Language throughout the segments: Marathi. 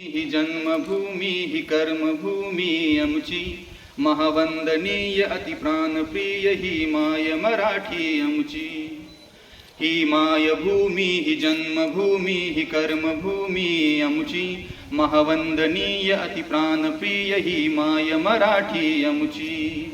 ही जन्मभूमी ही कर्मभूमी आमची. महावंदनीय अतिप्राणप्रिय ही माय मराठी आमची. ही मायभूमी ही जन्मभूमी ही कर्मभूमी आमची. महावंदनीय अतिप्राणप्रिय ही माय मराठी आमची.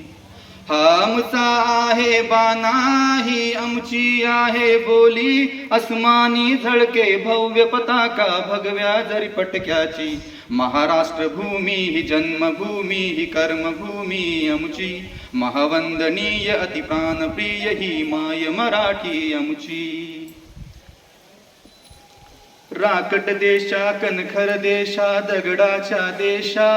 आमचा आहे बानाही आमची आहे बोली. अस्मानी झळके भव्य पताका भगव्या जरी पटक्याची. महाराष्ट्र भूमी ही जन्मभूमी ही कर्मभूमी आमची. महावंदनीय अतिप्राणप्रिय ही माय मराठी आमची. राकट देशा कणखर देशा दगडाच्या देशा.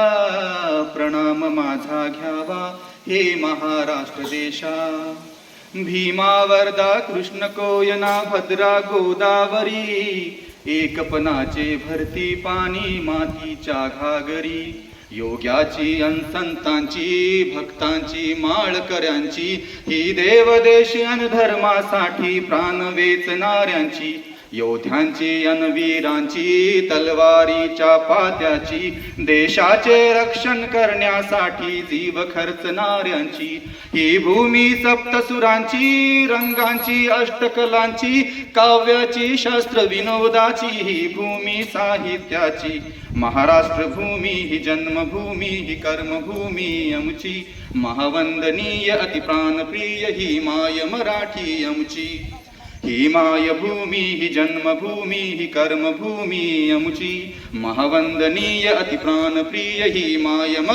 प्रणाम माझा घ्यावा हे महाराष्ट्र देशा. भीमा वर्धा कृष्ण कोयना भद्रा गोदावरी. एकपणाचे भरती पाणी मातीच्या घागरी. योग्याची अन संतांची भक्तांची माळकऱ्यांची. ही देवदेशी अन धर्मासाठी प्राण वेचणाऱ्यांची. योद्ध्यांची अनवीरांची तलवारीच्या पात्याची देशाचे रक्षण करण्यासाठी जीव खर्चणाऱ्यांची ही भूमी सप्तसुरांची रंगांची अष्टकलांची काव्याची शास्त्र विनोदाची ही भूमी साहित्याची. महाराष्ट्र भूमी ही जन्मभूमी ही कर्मभूमी आमची महावंदनीय अतिप्राणप्रिय ही माय मराठी आमची ही मायभूमी ही जन्मभूमी ही कर्मभूमी अमुची महावंदनीय अतिप्राणप्रिय ही माय मराठी